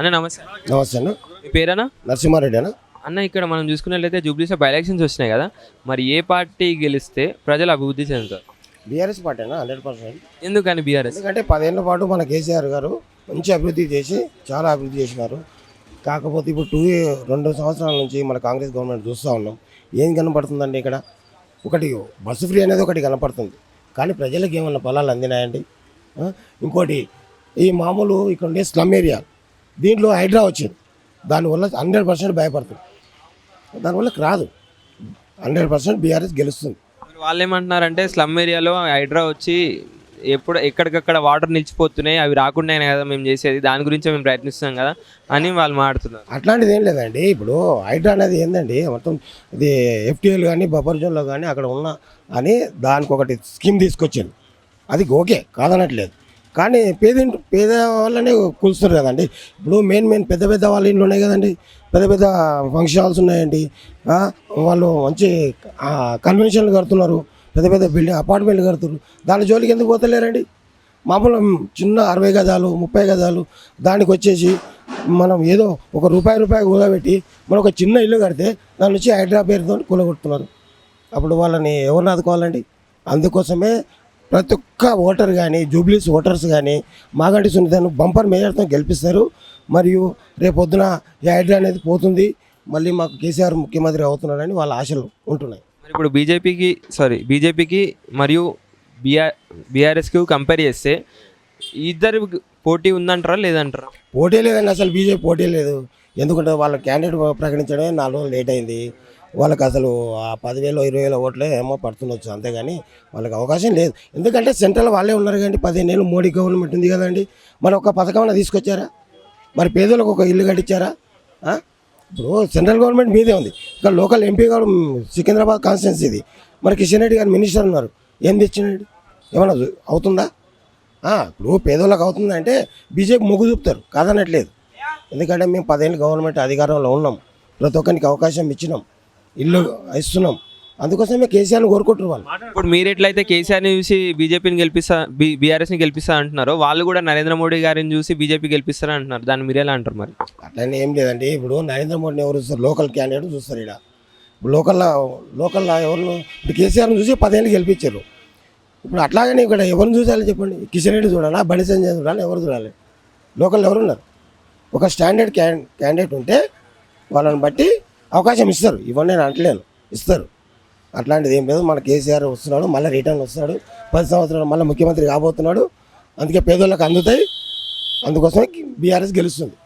అన్న నమస్తే. నమస్తే అన్న. మీ పేరేనా నరసింహారెడ్డి అన్న. అన్న ఇక్కడ మనం చూసుకున్నట్లయితే జూబ్లీస్లో బై ఎలక్షన్స్ వచ్చినాయి కదా. మరి ఏ పార్టీ గెలిస్తే ప్రజలు అభివృద్ధి చెందుతారు? బీఆర్ఎస్ పార్టీ అన్న హండ్రెడ్ పర్సెంట్. ఎందుకని బీఆర్ఎస్? ఎందుకంటే పదేళ్ళ పాటు మన కేసీఆర్ గారు మంచి అభివృద్ధి చేసి చాలా అభివృద్ధి చేసినారు. కాకపోతే ఇప్పుడు టూ రెండు సంవత్సరాల నుంచి మన కాంగ్రెస్ గవర్నమెంట్ చూస్తూ ఉన్నాం. ఏం కనపడుతుందండి ఇక్కడ? ఒకటి బస్సు ఫ్రీ అనేది ఒకటి కనపడుతుంది. కానీ ప్రజలకు ఏమన్నా పొలాలు అందినాయండి? ఇంకోటి ఈ మామూలు ఇక్కడ ఉండే స్లమ్ ఏరియా దీంట్లో హైడ్రా వచ్చింది. దానివల్ల హండ్రెడ్ పర్సెంట్ భయపడుతుంది. దానివల్ల రాదు. హండ్రెడ్ పర్సెంట్ బీఆర్ఎస్ గెలుస్తుంది. మరి వాళ్ళు ఏమంటున్నారంటే స్లమ్ ఏరియాలో హైడ్రా వచ్చి ఎప్పుడు ఎక్కడికక్కడ వాటర్ నిలిచిపోతున్నాయి అవి రాకుండానే కదా మేము చేసేది దాని గురించి మేము ప్రయత్నిస్తున్నాం కదా అని వాళ్ళు మాట్లాడుతున్నారు. అట్లాంటిది ఏం లేదండి. ఇప్పుడు హైడ్రా అనేది ఏందండి? మొత్తం ఇది ఎఫ్టీఎల్ కానీ బఫర్ జోన్లో కానీ అక్కడ ఉన్న అని దానికి ఒకటి స్కీమ్ తీసుకొచ్చింది అది ఓకే కాదనట్లేదు. కానీ పేద పేద వాళ్ళనే కూలుస్తారు కదండి. ఇప్పుడు మెయిన్ మెయిన్ పెద్ద పెద్ద వాళ్ళ ఇంట్లో ఉన్నాయి కదండి. పెద్ద పెద్ద ఫంక్షన్ హాల్స్ ఉన్నాయండి. వాళ్ళు మంచి కన్వెన్షన్లు కడుతున్నారు. పెద్ద పెద్ద బిల్డింగ్ అపార్ట్మెంట్లు కడుతున్నారు. దాని జోలికి ఎందుకు పోతలేరండి? మామూలు చిన్న అరవై గజాలు ముప్పై గజాలు దానికి వచ్చేసి మనం ఏదో ఒక రూపాయి రూపాయి కూడబెట్టి మనం ఒక చిన్న ఇల్లు కడితే దాని నుంచి హైడ్రా పేరుతో కూలగొడుతున్నారు. అప్పుడు వాళ్ళని ఎవరిని ఆదుకోవాలండి? అందుకోసమే ప్రతి ఒక్క ఓటర్ కానీ జూబ్లీస్ ఓటర్స్ కానీ మాగంటి సునీతను బంపర్ మేజర్తో గెలిపిస్తారు. మరియు రేపొద్దున హైడ్రా అనేది పోతుంది. మళ్ళీ మాకు కేసీఆర్ ముఖ్యమంత్రి అవుతున్నాడని వాళ్ళ ఆశలు ఉంటున్నాయి. మరి ఇప్పుడు బీజేపీకి సారీ బీజేపీకి మరియు బీఆర్ బీఆర్ఎస్కి కంపేర్ చేస్తే ఇద్దరు పోటీ ఉందంటారా లేదంటారా? పోటీ లేదండి అసలు బీజేపీ పోటీ లేదు. ఎందుకంటే వాళ్ళ క్యాండిడేట్ ప్రకటించడమే నాలుగు రోజులు లేట్ అయింది. వాళ్ళకి అసలు ఆ పదివేలు ఇరవై వేల ఓట్లే ఏమో పడుతుండొచ్చు అంతేగాని వాళ్ళకి అవకాశం లేదు. ఎందుకంటే సెంట్రల్ వాళ్ళే ఉన్నారు కానీ పదిహేను ఏళ్ళు మోడీ గవర్నమెంట్ ఉంది కదండి. మరి ఒక పథకం తీసుకొచ్చారా? మరి పేదలకు ఒక ఇల్లు కట్టించారా? ఇప్పుడు సెంట్రల్ గవర్నమెంట్ మీదే ఉంది. ఇక్కడ లోకల్ ఎంపీ గారు సికింద్రాబాద్ కాన్స్టిట్యున్సీ ఇది. మరి కిషన్ రెడ్డి గారు మినిస్టర్ ఉన్నారు. ఏం తెచ్చినాడు ఏమన్నా అవుతుందా? ఇప్పుడు పేదోళ్ళకి అవుతుందంటే బీజేపీ మొగ్గు చూపుతారు కాదనట్లేదు. ఎందుకంటే మేము పదేళ్ళు గవర్నమెంట్ అధికారంలో ఉన్నాం. ప్రతి ఒక్కరికి అవకాశం ఇచ్చినాం. ఇల్లు ఇస్తున్నాం. అందుకోసమే కేసీఆర్ని కోరుకుంటున్నారు వాళ్ళు. ఇప్పుడు మీరు ఎట్లయితే కేసీఆర్ని చూసి బీజేపీని గెలిపిస్తా బీ బీఆర్ఎస్ని గెలిపిస్తా అంటున్నారో వాళ్ళు కూడా నరేంద్ర మోడీ గారిని చూసి బీజేపీ గెలిపిస్తారా అంటున్నారు. దాన్ని మీరు ఎలా అంటారు మరి? అట్లనే ఏం లేదండి. ఇప్పుడు నరేంద్ర మోడీని ఎవరు చూస్తారు? లోకల్ క్యాండిడేట్ చూస్తారు ఇక్కడ ఇప్పుడు లోకల్లో లోకల్లో ఎవరు ఇప్పుడు కేసీఆర్ని చూసి పదేళ్ళు గెలిపించారు. ఇప్పుడు అట్లాగనే ఇక్కడ ఎవరిని చూసాలి చెప్పండి? కిషన్ రెడ్డి చూడాలా? బండి సంజయ్ చూడాలి? ఎవరు చూడాలి? లోకల్ ఎవరు ఉన్నారు ఒక స్టాండర్డ్ క్యాండిడేట్ ఉంటే వాళ్ళని బట్టి అవకాశం ఇస్తారు. ఇవన్నీ నేను అంటలేను ఇస్తారు. అట్లాంటిది ఏం లేదు. మన కేసీఆర్ వస్తున్నాడు మళ్ళీ రిటర్న్ వస్తాడు. పది సంవత్సరాలు మళ్ళీ ముఖ్యమంత్రి కాబోతున్నాడు. అందుకే పేదోళ్ళకి అందుతాయి. అందుకోసమే బీఆర్ఎస్ గెలుస్తుంది.